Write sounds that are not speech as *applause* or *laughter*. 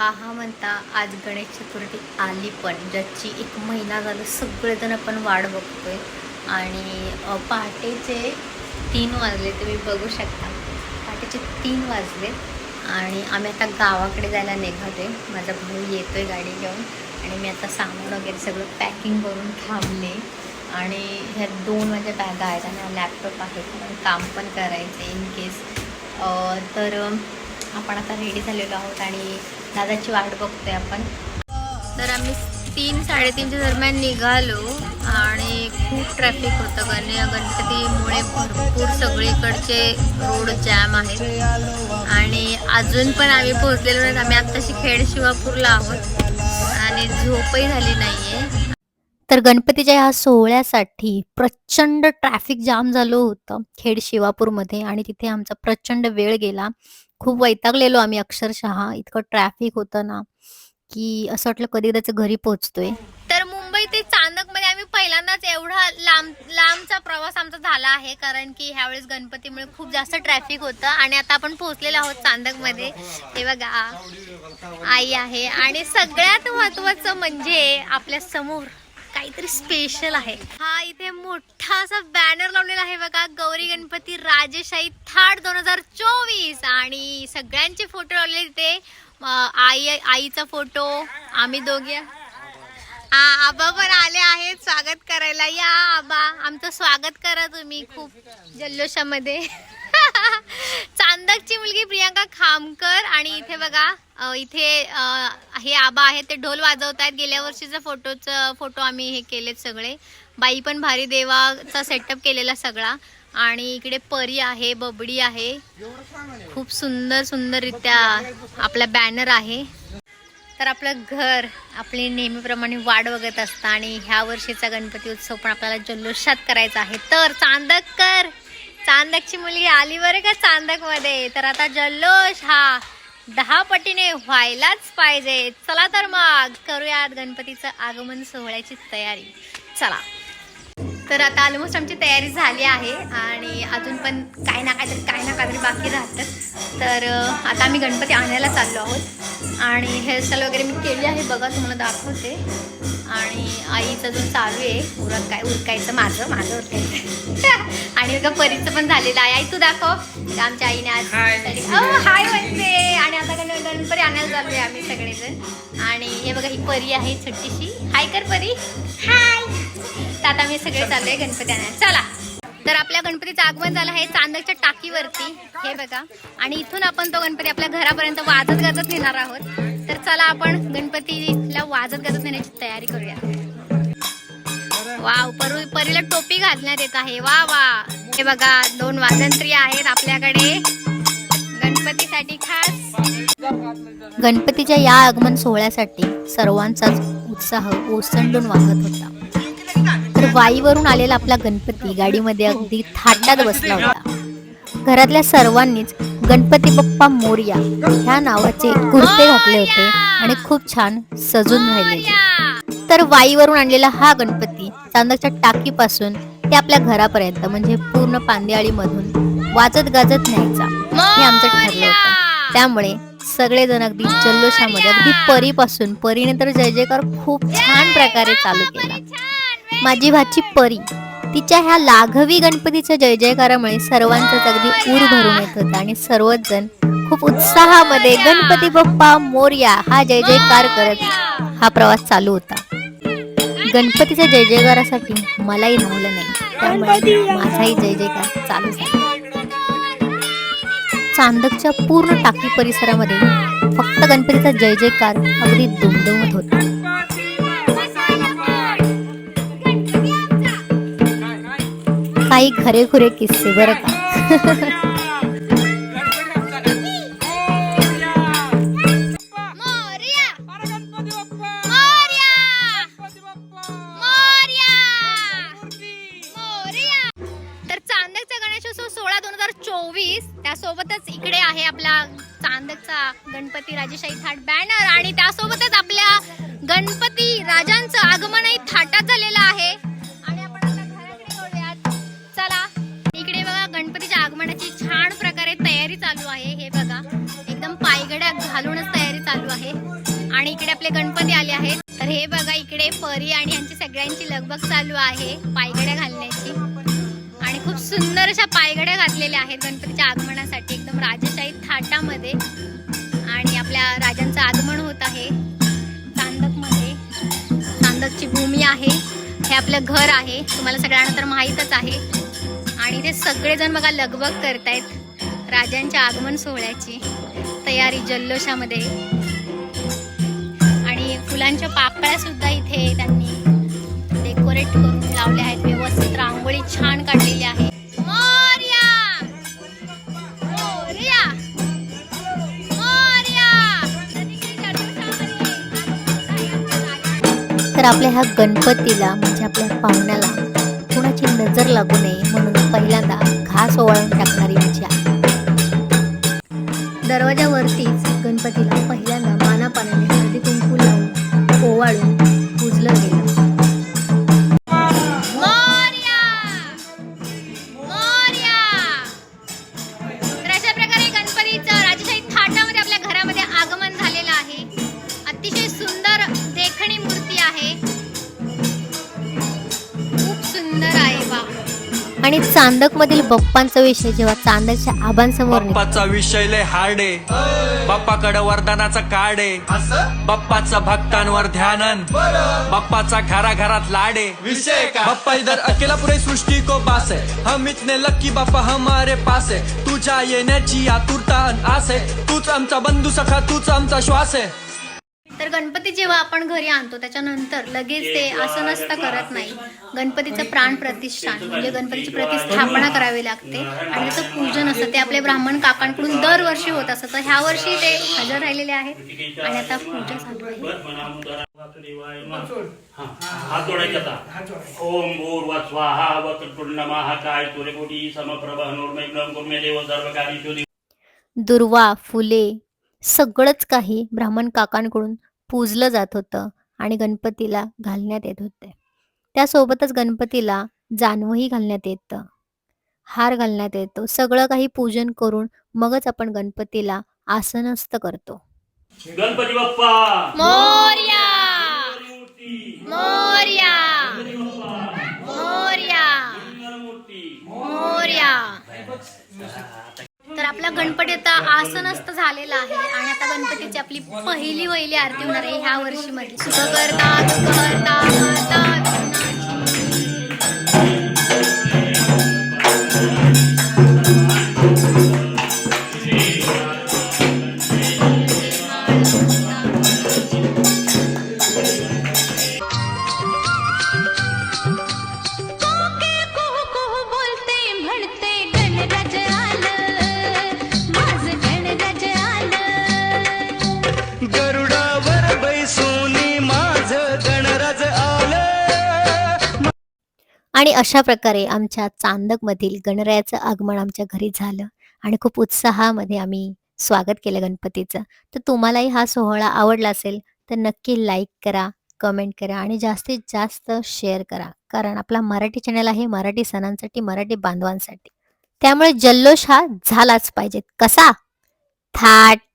हा हा म्हणता आज गणेश चतुर्थी आली पण ज्याची एक महिना झालं सगळेजण आपण वाट बघतोय. आणि पहाटेचे तीन वाजले तुम्ही बघू शकता. पहाटेचे तीन वाजले आणि आम्ही आता गावाकडे जायला निघालोय. माझा भाऊ येतोय गाडी घेऊन आणि मी आता सामान वगैरे सगळं पॅकिंग करून थांबले. आणि ह्या दोन माझ्या बॅगा आहेत आणि हा लॅपटॉप आहे. कारण काम पण करायचं इन केस तर आपण आता रेडी झालेलो आहोत आणि दादाची वाट बघतोय आपण. तर आम्ही तीन साडेतीनच्या दरम्यान निघालो आणि खूप ट्रॅफिक होतं. गण गणपतीमुळे भरपूर सगळीकडचे रोड जॅम आहेत. आणि अजून पण आम्ही पोहोचलेलो नाहीत. आम्ही आत्ताशी खेड शिवापूरला आहोत आणि झोपही झाली नाहीये. तर गणपतीच्या ह्या सोहळ्यासाठी प्रचंड ट्रॅफिक जाम झालं होतं खेड शिवापूरमध्ये आणि तिथे आमचा प्रचंड वेळ गेला. खूप वैतागलेलो आम्ही अक्षरशः. इतकं ट्रॅफिक होतं ना की असं वाटलं कधी त्याचं घरी पोहोचतोय. तर मुंबई ते चांदकमध्ये आम्ही पहिल्यांदाच एवढा लांब लांबचा प्रवास आमचा झाला आहे. कारण की ह्यावेळेस गणपतीमुळे खूप जास्त ट्रॅफिक होतं आणि आता आपण पोहोचलेलो आहोत चांदकमध्ये हे बघा आई आहे. आणि सगळ्यात महत्वाचं म्हणजे आपल्यासमोर. काहीतरी स्पेशल आहे. हा इथे मोठा असा बॅनर लावलेला आहे बघा. गौरी गणपती राजेशाही थाट दोन हजार चोवीस. आणि सगळ्यांचे फोटो लावलेले तिथे आई आईचा फोटो आम्ही दोघे. आ, आबा पण आले आहेत स्वागत करायला. या आबा. आमचं स्वागत करा तुम्ही खूप जल्लोषामध्ये. *laughs* चांदकची मुलगी प्रियांका खामकर. आणि इथे बघा इथे हे आबा आहेत ते ढोल वाजवत आहेत गेल्या वर्षीचा फोटोचं फोटो आम्ही हे केलेत सगळे. बाई पण भारी देवाचा सेटअप केलेला सगळा. आणि इकडे परी आहे बबडी आहे. खूप सुंदर सुंदररित्या आपला बॅनर आहे. तर आपलं घर आपली नेहमीप्रमाणे वाट बघत असतं आणि ह्या वर्षीचा गणपती उत्सव पण आपल्याला जल्लोषात करायचा आहे. तर चांदक कर चांदकची मुलगी आली बरं का चांदकमध्ये? तर आता जल्लोष हा. दहा पटीने व्हायलाच पाहिजे. चला तर मग करूयात गणपतीचं आगमन सोहळ्याची तयारी. चला. तर आता ऑलमोस्ट आमची तयारी झाली आहे आणि अजून पण काय ना काहीतरी काय ना काहीतरी बाकी राहतं. तर आता आम्ही गणपती आणायला चाललो आहोत. आणि हेअरस्टाईल वगैरे मी केली आहे बघा तुम्हाला दाखवते. आणि आईचं जो चालू आहे उरक काय उरकायचं माझं माझं उरकायचं. *laughs* आणि बघा परीचं पण झालेलं आहे. आई तू दाखव. आमच्या आईने आज हाय म्हणते आणि आता गण गणपती आणायला चाललोय आम्ही सगळेजण. आणि हे बघा ही परी आहे छोटीशी. हाय कर परी. हाय. तर आता मी सगळे चाललोय गणपती आणायला चला. तर आपल्या गणपतीचं आगमन झालं आहे चांदकच्या टाकीवरती. हे बघा. आणि इथून आपण तो गणपती आपल्या घरापर्यंत वाजत गाजत नेणार आहोत. तर चला आपण गणपतीला वाजत गाजत नेण्याची तयारी करूया. वाव परू परीला टोपी घालण्यात येत आहे. वा वा. हे बघा दोन वाजंत्री आहेत आपल्याकडे. गणपतीसाठी खास. गणपतीच्या या आगमन सोहळ्यासाठी सर्वांचाच उत्साह ओसंडून वाहत होता. तर वाईवरून आलेला आपला गणपती गाडीमध्ये अगदी थाटात बसला होता. घरातल्या सर्वांनीच गणपती बाप्पा मोरया ह्या नावाचे कुर्ते घातले होते आणि खूप छान सजून राहिले. तर वाईवरून आणलेला हा गणपती चांदकच्या टाकीपासून ते आपल्या घरापर्यंत म्हणजे पूर्ण पांदेआळी मधून वाजत गाजत न्यायचा हे आमचं ठरलं होतं. त्यामुळे सगळेजण अगदी जल्लोषामध्ये अगदी परीपासून परीने तर जय जयकार खूप छान प्रकारे चालू केला. माझी भाची परी. तिच्या ह्या लाघवी गणपतीच्या जय जयकारामुळे सर्वांचंच अगदी ऊर भरून येत होतं आणि सर्वच जण खूप उत्साहामध्ये गणपती बाप्पा मोरया हा जय जयकार करत हा प्रवास चालू होता. गणपतीच्या जय जयकारासाठी मलाही राहलं नाही. त्यामुळे माझाही जय जयकार चालू झाला. चांदकच्या पूर्ण टाकी परिसरामध्ये फक्त गणपतीचा जय जयकार अगदी दुमदुमत होता. काही खरेखुरे किस्से बरं का? सोळा दोन हजार चोवीस त्यासोबतच इकडे आहे आपला चांदकचा गणपती राजेशाही थाट बॅनर आणि त्यासोबतच आपल्या गणपती इकडे आणि यांची सगळ्यांची लगबग चालू आहे पायगड्या घालण्याची. आणि खूप सुंदर अशा पायगड्या घातलेल्या आहेत गणपतीच्या आगमनासाठी. एकदम राजेशाही थाटामध्ये आणि आपल्या राजांचं आगमन होत आहे. चांदकमध्ये. चांदकची भूमी आहे. हे आपलं घर आहे. तुम्हाला सगळ्यांना तर माहीतच आहे. आणि ते सगळेजण बघा लगबग करतायत. राजांच्या आगमन सोहळ्याची तयारी जल्लोषामध्ये. फुलांच्या पाकळ्या सुद्धा इथे त्यांनी डेकोरेट करून लावल्या आहेत. व्यवस्थित रांगोळी छान काढलेली आहे. तर आपल्या ह्या गणपतीला म्हणजे आपल्या पाहुण्याला कुणाची नजर लागू नये म्हणून पहिल्यांदा घास ओवाळून टाकतो आणि चांदक मधील बप्पांचा विषय जेव्हा चांदकच्या आबांसमोर बाप्पाचा विषय लय हार्डे बाप्पाकडे वरदानाचा काढे बाप्पाचा भक्तांवर ध्यानन. बाप्पाचा घरा घरात लाडे विषय का? बाप्पा इधर अकेला पुरे सृष्टी को बास है. हम इतने लक्की बाप्पा हमारे पास है. तुझ्या येण्याची आतुरता आस आहे तूच आमचा बंधू सखा तूच आमचा श्वास आहे तर गणपती जेव्हा आपण घरी आणतो त्याच्यानंतर लगेच ते असं नसता करत नाही. गणपतीचं प्राण प्रतिष्ठान म्हणजे गणपतीची प्रतिष्ठापना करावी लागते. आणि त्याचं पूजन असतं. ते आपले ब्राह्मण काकांकडून दरवर्षी होत असतं. तर ह्या वर्षी ते हजर राहिलेले आहेत. आणि आता पूजा चालू आहे. हा, हात जोडायचा ओम भूर्व स्वाहा वक्रतुंड महाकाय सूर्यकोटी समप्रभ निर्मेघ्नं कुर्मे देव सर्वकार्येषु दुर्वा फुले सगळंच काही ब्राह्मण काकांकडून पूजलं जात होतं आणि गणपतीला घालण्यात येत होते. त्यासोबतच गणपतीला जानवही घालण्यात येतं. हार घालण्यात येतो. सगळं काही पूजन करून मगच आपण गणपतीला आसनस्थ करतो. गणपती बाप्पा! मोर्या! मूर्ती मोर्या! मोर्या मूर्ती मोर्या तर आपला गणपती आता आसनस्थ झालेला आहे आणि आता गणपतीची आपली पहिली वहिली आरती होणार आहे ह्या वर्षी मध्ये सुख करता. आणि अशा प्रकारे आमच्या चांदकमधील गणरायाचं आगमन आमच्या घरी झालं आणि खूप उत्साहामध्ये आम्ही स्वागत केलं गणपतीचं. तर तुम्हालाही हा सोहळा आवडला असेल तर नक्की लाईक करा कमेंट करा आणि जास्तीत जास्त शेअर करा. कारण आपला मराठी चॅनल आहे मराठी सणांसाठी मराठी बांधवांसाठी. त्यामुळे जल्लोष हा झालाच पाहिजे. कसा? थाट!